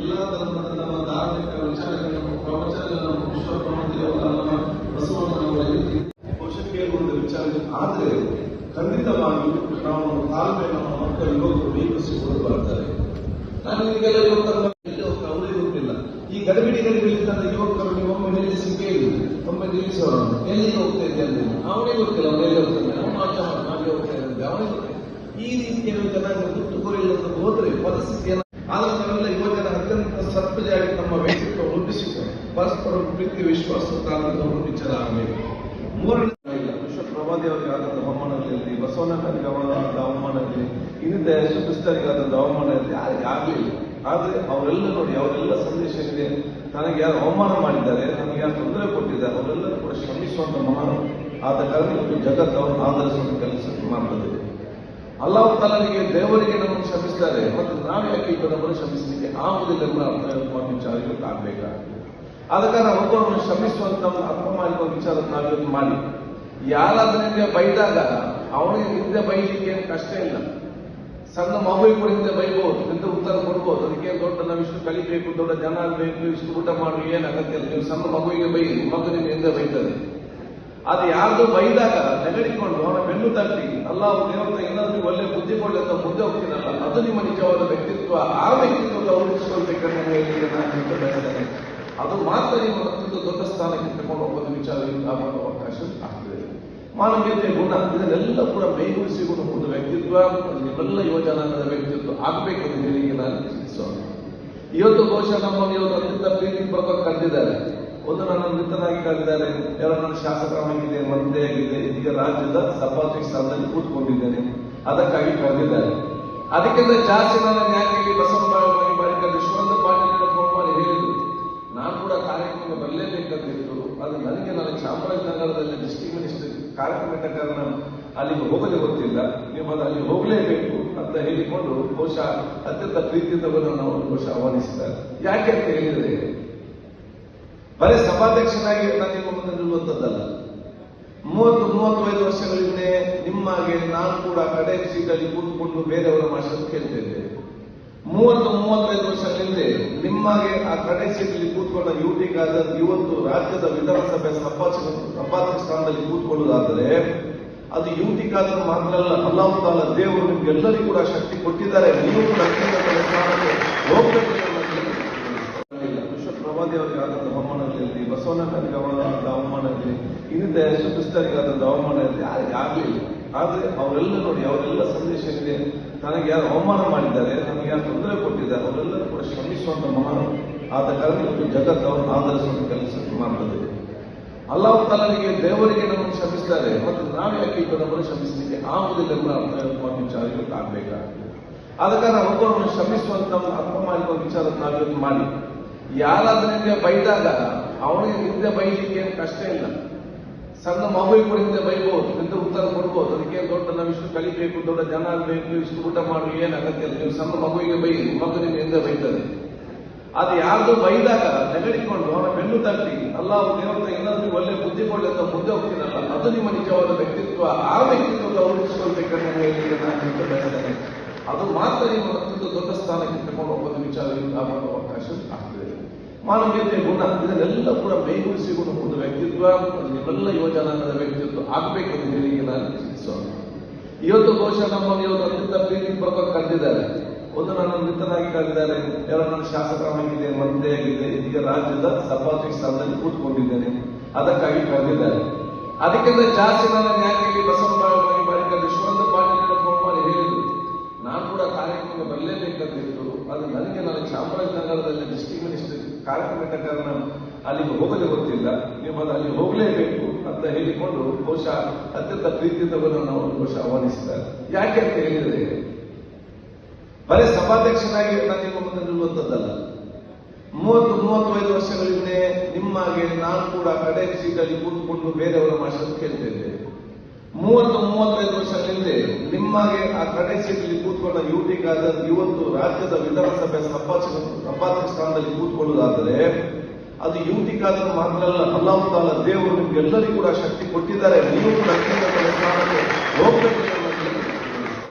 ಎಲ್ಲ ಧರ್ಮದ ನಮ್ಮ ಧಾರ್ಮಿಕ ವಿಚಾರಗಳನ್ನು ಪ್ರವಚನಗಳನ್ನು ವಿಶ್ವ ಪ್ರಮುಖ ಬಸವಣ್ಣನವರ ಒಂದು ವಿಚಾರ ಆದರೆ ಖಂಡಿತವಾಗಿ ನಾವು ತಾಳ್ಮೆ ನಮ್ಮ ಮಕ್ಕಳು ಬರ್ತಾರೆ. ನಾನು ಈಗೆಲ್ಲ ಯುವಕರ ಅವರೇ ಗೊತ್ತಿಲ್ಲ ಈ ಗಡಿಬಿಡಿ ಗಡಿಬಿಡಿತಂದ ಯುವಕರು ನೀವು ಒಮ್ಮೆ ಕೇಳಿ, ಒಮ್ಮೆ ನಿಲ್ಲಿಸೋರನ್ನು ಎಲ್ಲಿಗೆ ಹೋಗ್ತಾ ಇದ್ದೆ ಅಂದ್ರೆ? ಅವನಿಗೆ ಗೊತ್ತಿಲ್ಲ, ಅವನು ಹೋಗ್ತಾನೆ? ಅವನು ಆಟ ಮಾಡಿ ಹೋಗ್ತಾ ಇದ್ದಂತೆ ಅವನಿಗೆ ಈ ರೀತಿಯ ಜನ ತುತ್ತುಗುರಿಲ್ಲದ ಹೋದ್ರೆ ಪರಿಸ್ಥಿತಿಯನ್ನು ಆದ್ರೆ ನಾವೆಲ್ಲ ಯುವಜನ ಅತ್ಯಂತ ಸತ್ವಜಾಗಿ ನಮ್ಮ ವ್ಯಕ್ತಿತ್ವ ರೂಪಿಸಿಕೊಂಡು ಪರಸ್ಪರ ಪ್ರೀತಿ ವಿಶ್ವಾಸ ತಾಳ್ಮೆಯನ್ನು ವಿಚಾರ ಆಗಬೇಕು ಮೂರನೇ ವಿಶ್ವ ಪ್ರಭಾದೇವರಿಗೆ ಆದಂತಹ ಹವಾಮಾನಗಳಲ್ಲಿ ಬಸವಣ್ಣನಿಗೆ ಆದಂತಹ ಅವಮಾನದಲ್ಲಿ ಇನ್ನಿಂದ ಯಶು ಕ್ರಿಸ್ತರಿಗೆ ಆದಂತಹ ಅವಮಾನ ಇರಲಿ ಯಾರಿಗೆ ಆಗಲಿಲ್ಲ. ಆದ್ರೆ ಅವರೆಲ್ಲ ನೋಡಿ, ಅವರೆಲ್ಲ ಸಂದೇಶ ಇದೆ ನನಗೆ ಯಾರು ಅವಮಾನ ಮಾಡಿದ್ದಾರೆ ನನಗೆ ಯಾರು ತೊಂದರೆ ಕೊಟ್ಟಿದ್ದಾರೆ, ಅವರೆಲ್ಲರೂ ಕೂಡ ಶ್ರಮಿಸುವಂತ ಮಹಾನ್ ಆದ ಕಾರಣ ಜಗತ್ತು ಅವರನ್ನು ಆಧರಿಸುವಂತ ಕೆಲಸ ಮಾಡ್ತದೆ ಅಲ್ಲಾಹ್ ತಾಲನಿಗೆ ದೇವರಿಗೆ ನಮ್ಮನ್ನು ಶ್ರಮಿಸ್ತಾರೆ ಮತ್ತು ನಾವು ಯಾಕೆ ಈಗ ನಮ್ಮನ್ನು ಶ್ರಮಿಸಲಿಕ್ಕೆ ಆಗುವುದಿಲ್ಲ ಎಂಬ ಅರ್ಥ ವಿಚಾರಗಳು ಇವತ್ತು ಆಗ್ಬೇಕಾಗ್ತದೆ ಆದ ಕಾರಣ ಒಬ್ಬರನ್ನು ಶ್ರಮಿಸುವಂತ ಅರ್ಥ ಮಾಡಿರುವ ವಿಚಾರ ನಾವು ಇವತ್ತು ಮಾಡಿ. ಯಾರಾದ್ರೂ ನಿಮಗೆ ಬೈದಾಗ, ಅವನಿಗೆ ಹಿಂದೆ ಬೈಲಿಕ್ಕೆ ಕಷ್ಟ ಇಲ್ಲ. ಸಣ್ಣ ಮಗುವಿಗೆ ಕೂಡ ಹಿಂದೆ ಬೈಬಹುದು ನಿಂದ ಉತ್ತರ ಕೊಡ್ಬೋದು. ಅದಕ್ಕೆ ದೊಡ್ಡ ನಾವು ಇಷ್ಟು ಕಲಿಬೇಕು, ದೊಡ್ಡ ಜನ ಆಗಬೇಕು, ಇಷ್ಟು ಊಟ ಮಾಡಿ ಏನು ಅಗತ್ಯ ಇಲ್ಲ ನೀವು ಸಣ್ಣ ಮಗುವಿಗೆ ಬೈಲಿ ಮಗು ನಿಮ್ಗೆ ಹಿಂದೆ ಬೈತದೆ ಅದು ಯಾರ್ದು ಬೈದಾಗ ನೆಗಡಿಕೊಂಡು ಅವನ ಬೆನ್ನು ತಟ್ಟಿ ಅಲ್ಲ ದೇವರ ಏನಾದ್ರೂ ಒಳ್ಳೆ ಬುದ್ಧಿ ಕೊಡಲಿ ಅಂತ ಮುಂದೆ ಹೋಗ್ತೀನಲ್ಲ. ಅದು ನಿಮ್ಮ ನಿಜವಾದ ವ್ಯಕ್ತಿತ್ವ. ಆ ವ್ಯಕ್ತಿತ್ವ ಬಯಸ್ತೇನೆ ಅದು ಮಾತ್ರ ನಿಮ್ಮ ಅತ್ಯಂತ ದೊಡ್ಡ ಸ್ಥಾನಕ್ಕೆ ತಗೊಂಡು ಹೋಗೋದು ವಿಚಾರ ಮಾಡುವ ಅವಕಾಶ ಆಗ್ತದೆ. ಮಾನವೀಯತೆ ಗುಣ, ಇದನ್ನೆಲ್ಲ ಕೂಡ ಮೈಗೂಡಿಸಿಕೊಂಡು ಒಂದು ವ್ಯಕ್ತಿತ್ವ, ನಿಮ್ಮೆಲ್ಲ ಯುವಜನಾಂಗದ ವ್ಯಕ್ತಿತ್ವ ಆಗ್ಬೇಕಂತ ಹೇಳಿ ನಾನು ಚಿಂತಿಸೋಣ ಇವತ್ತು ಬಹುಶಃ ನಮ್ಮನ್ನು ಇವತ್ತು ಅತ್ಯಂತ ಪ್ರೀತಿ ಪೂರ್ವಕ ಕರೆದಿದ್ದಾರೆ. ಒಂದು ನನ್ನ ಮಿತ್ರನಾಗಿ ಕರೆದಿದ್ದಾರೆ ಎರಡು ನನ್ನ ಶಾಸಕರಾಗಿದೆ ಮಂತ್ರಿಯಾಗಿದೆ ಈಗ ರಾಜ್ಯದ ಸಭಾಧ್ಯಕ್ಷ ಸ್ಥಾನದಲ್ಲಿ ಕೂತ್ಕೊಂಡಿದ್ದೇನೆ. ಅದಕ್ಕಾಗಿ ಕರೆದಿದ್ದಾರೆ. ಅದಕ್ಕಿಂತ ಜಾಸ್ತಿ ನನ್ನ ಯಾಕೆ ಬಸವಣ್ಣ ಬಳಿಕ ವಿಶ್ವನಾಥ ಪಾಟೀಲ್ ಫೋನ್ ಮಾಡಿ ಹೇಳಿದ್ರು. ನಾನು ಕೂಡ ಕಾರ್ಯಕ್ರಮ ಹೇಳಿದ್ರು ಅದು ನನಗೆ ನನಗೆ ಚಾಮರಾಜನಗರದಲ್ಲಿ ಡಿಸ್ಟ್ರಿಕ್ಟ್ ಮಿನಿಸ್ಟರ್ ಕಾರ್ಯಕ್ರಮ ಇದ್ದ ಕಾರಣ ಅಲ್ಲಿಗೆ ಹೋಗದೆ ಗೊತ್ತಿಲ್ಲ. ನೀವು ಅದು ಅಲ್ಲಿ ಹೋಗಲೇಬೇಕು ಅಂತ ಹೇಳಿಕೊಂಡು ಬಹುಶಃ ಅತ್ಯಂತ ಪ್ರೀತಿಯಿಂದ ನಾವು ಬಹುಶಃ ಆಹ್ವಾನಿಸಿದ್ದಾರೆ. ಯಾಕೆ ಅಂತ ಹೇಳಿದ್ರೆ ಬರೀ ಸಭಾಧ್ಯಕ್ಷನಾಗಿ ನಾನು ಮುಂದೆ ನಿಲ್ಲುವಂಥದ್ದಲ್ಲ. ಮೂವತ್ತು, ಮೂವತ್ತೈದು ವರ್ಷಗಳ ಹಿಂದೆ ನಿಮ್ಮಾಗೆ ನಾನು ಕೂಡ ಕಡೆ ಸೀಟಲ್ಲಿ ಕೂತ್ಕೊಂಡು ಬೇರೆಯವರ ಮಾತನ್ನು ಕೇಳ್ತಿದ್ದೆ. ಮೂವತ್ತು, ಮೂವತ್ತೈದು ವರ್ಷಗಳ ಹಿಂದೆ ನಿಮ್ಮಾಗೆ ಆ ಕಡೆ ಸೀಟಲ್ಲಿ ಕೂತ್ಕೊಂಡ ಯುವತಿಗಾದ ಇವತ್ತು ರಾಜ್ಯದ ವಿಧಾನಸಭೆ ಸಭಾಧ್ಯಕ್ಷ ಸ್ಥಾನದಲ್ಲಿ ಕೂತ್ಕೊಳ್ಳುವುದಾದರೆ ಅದು ಯುವತಿಗಾದರೂ ಮಾತ್ರ ಅಲ್ಲ, ಅಲ್ಲಾಹ್ ದೇವರು ನಿಮ್ಗೆಲ್ಲರಿಗೂ ಕೂಡ ಶಕ್ತಿ ಕೊಟ್ಟಿದ್ದಾರೆ. ನೀವು ಕೂಡ ಪ್ರಭಾದೇವರಿಗೆ ಆದಂತಹ ಅವಮಾನಗಳಲ್ಲಿ ಬಸವಣ್ಣನಿಗೆ ಅವಮಾನದಲ್ಲಿ ಇನ್ನಿಂದ ಯಶು ಕ್ರಿಸ್ತರಿಗೆ ಆದಂತಹ ಅವಮಾನ ಇರಲಿ ಆಗಲಿಲ್ಲ. ಆದ್ರೆ ಅವರೆಲ್ಲ ನೋಡಿ, ಅವರೆಲ್ಲ ಸಂದೇಶ ಇದೆ ನನಗೆ ಯಾರು ಅವಮಾನ ಮಾಡಿದ್ದಾರೆ ನನಗೆ ಯಾರು ತೊಂದರೆ ಕೊಟ್ಟಿದ್ದಾರೆ, ಅವರೆಲ್ಲರೂ ಕೂಡ ಶ್ರಮಿಸುವಂತ ಮಹಾನ್ ಆದ ಕಾರಣ ಇವತ್ತು ಜಗತ್ತು ಆಧರಿಸುವಂತ ಕೆಲಸ ಮಾಡ್ತದೆ ಅಲ್ಲಾಹ್ ತಾಲನಿಗೆ ದೇವರಿಗೆ ನಮ್ಮನ್ನು ಶ್ರಮಿಸ್ತಾರೆ ಮತ್ತು ನಾವು ಯಾಕೆ ಈಗ ನಮ್ಮನ್ನು ಶ್ರಮಿಸಲಿಕ್ಕೆ ಆಗುವುದಿಲ್ಲ ಎಂಬ ಅರ್ಥ ವಿಚಾರ ಇವತ್ತು ಆಗ್ಬೇಕಾಗ್ತದೆ. ಆದ ಕಾರಣ ಒಬ್ಬರನ್ನು ಶ್ರಮಿಸುವಂತ ಅರ್ಥ ಮಾಡಿರುವ ವಿಚಾರ ನಾವು ಇವತ್ತು ಮಾಡಿ. ಯಾರಾದ್ರೂ ನಿಮಗೆ ಬೈದಾಗ ಅವನಿಗೆ ನಿಂದೆ ಬೈಲಿಕ್ಕೆ ಏನು ಕಷ್ಟ ಇಲ್ಲ. ಸಣ್ಣ ಮಗುವಿಗೆ ಕೂಡ ಹಿಂದೆ ಬೈಬಹುದು ನಿಂದ ಉತ್ತರ ಕೊಡ್ಬೋದು. ಅದಕ್ಕೆ ದೊಡ್ಡ ನಾವು ಕಲಿಬೇಕು, ದೊಡ್ಡ ಜನ ಆಗಬೇಕು, ಇಷ್ಟು ಊಟ ಮಾಡಿ ಏನು ಅಗತ್ಯ ಇಲ್ಲ. ನೀವು ಸಣ್ಣ ಮಗುವಿಗೆ ಬೈ ಮಗು ನಿಮ್ಗೆ ಹಿಂದೆ ಬೈತದೆ. ಅದು ಯಾರ್ದು ಬೈದಾಗ ನೆಗಡಿಕೊಂಡು ಅವನ ಬೆನ್ನು ತಟ್ಟಿ ಅಲ್ಲ ದೇವರ ಏನಾದ್ರೂ ಒಳ್ಳೆ ಬುದ್ಧಿ ಕೊಡಲಿ ಅಂತ ಮುಂದೆ ಹೋಗ್ತೀನಲ್ಲ, ಅದು ನಿಮ್ಮ ನಿಜವಾದ ವ್ಯಕ್ತಿತ್ವ, ಆ ವ್ಯಕ್ತಿತ್ವ ಗೌರವಿಸಿಕೊಳ್ಬೇಕಂತ ಹೇಳಿ ಅದು ಮಾತ್ರ ನಿಮ್ಮ ಅತ್ಯಂತ ದೊಡ್ಡ ಸ್ಥಾನಕ್ಕೆ ತಗೊಂಡು ಹೋಗೋದು ವಿಚಾರ ಅವಕಾಶ ಮಾನವೀಯತೆ ಗುಣ ಇದನ್ನೆಲ್ಲ ಕೂಡ ಮೈಗೂಡಿಸಿಕೊಂಡು ಒಂದು ವ್ಯಕ್ತಿತ್ವ ಎಲ್ಲ ಯುವಜನಾಂಗದ ವ್ಯಕ್ತಿತ್ವ ಆಗ್ಬೇಕಂತ ಹೇಳಿ ನಾನು ಚಿಂತಿಸೋಣ ಇವತ್ತು ಬಹುಶಃ ನಮ್ಮನ್ನು ಇವತ್ತು ಅತ್ಯಂತ ಪ್ರೀತಿ ಪೂರ್ವಕ ಕರೆದಿದ್ದಾರೆ. ಒಂದು ನನ್ನ ಮಿತ್ರನಾಗಿ ಕರೆದಿದ್ದಾರೆ. ಎರಡು ನನ್ನ ಶಾಸಕರಾಗಿದೆ ಮಂತ್ರಿಯಾಗಿದೆ ಈಗ ರಾಜ್ಯದ ಸಭಾಧ್ಯಕ್ಷ ಸ್ಥಾನದಲ್ಲಿ ಕೂತ್ಕೊಂಡಿದ್ದೇನೆ. ಅದಕ್ಕಾಗಿ ಕರೆದಿದ್ದಾರೆ. ಅದಕ್ಕಿಂತ ಜಾಸ್ತಿ ನನ್ನ ಯಾಕೆ ಬಸವಣ್ಣ ಬಾಯಿ ಬಾರಿ ಮಿನಿಸ್ಟರ್ ಕಾರ್ಯಕ್ರಮ ಇದ್ದ ಕಾರಣ ಅಲ್ಲಿಗೆ ಹೋಗದೆ ಗೊತ್ತಿಲ್ಲ. ನೀವು ಅದು ಅಲ್ಲಿ ಹೋಗಲೇಬೇಕು ಅಂತ ಹೇಳಿಕೊಂಡು ಬಹುಶಃ ಅತ್ಯಂತ ಪ್ರೀತಿಯಿಂದ ಬಂದು ನಾವು ಬಹುಶಃ ಆಹ್ವಾನಿಸಿದ್ದಾರೆ. ಯಾಕೆ ಅಂತ ಹೇಳಿದರೆ, ಬರೀ ಸಭಾಧ್ಯಕ್ಷನಾಗಿ ನಾನು ನಿಮ್ಮ ಮುಂದೆ ನಿಲ್ಲುವಂಥದ್ದಲ್ಲ. ಮೂವತ್ತು, ಮೂವತ್ತೈದು ವರ್ಷಗಳ ಹಿಂದೆ ನಿಮ್ಮಾಗೆ ನಾನು ಕೂಡ ಕಡೆ ಸೀಟಲ್ಲಿ ಕೂತ್ಕೊಂಡು ಬೇರೆಯವರ ಮಾತನ್ನು ಕೇಳ್ತಿದ್ದೆ ಮೂವತ್ತು, ಮೂವತ್ತೈದು ವರ್ಷಗಳ ಹಿಂದೆ ನಿಮ್ಮಾಗೆ ಆ ಕಡೆ ಸೀಟಲ್ಲಿ ಕೂತ್ಕೊಂಡ ಯುವತಿಗಾದ ಇವತ್ತು ರಾಜ್ಯದ ವಿಧಾನಸಭೆ ಸಂಪಾದಕ ಸ್ಥಾನದಲ್ಲಿ ಕೂತ್ಕೊಳ್ಳುವುದಾದರೆ ಅದು ಯುವತಿಗಾದರೂ ಮಾತ್ರ ಅಲ್ಲ, ಅಲ್ಲಾಹ್ ತಾಲ ದೇವರು ನಿಮ್ಗೆಲ್ಲರಿಗೂ ಕೂಡ ಶಕ್ತಿ ಕೊಟ್ಟಿದ್ದಾರೆ. ನೀವು ದೊಡ್ಡ ಸ್ಥಾನಕ್ಕೆ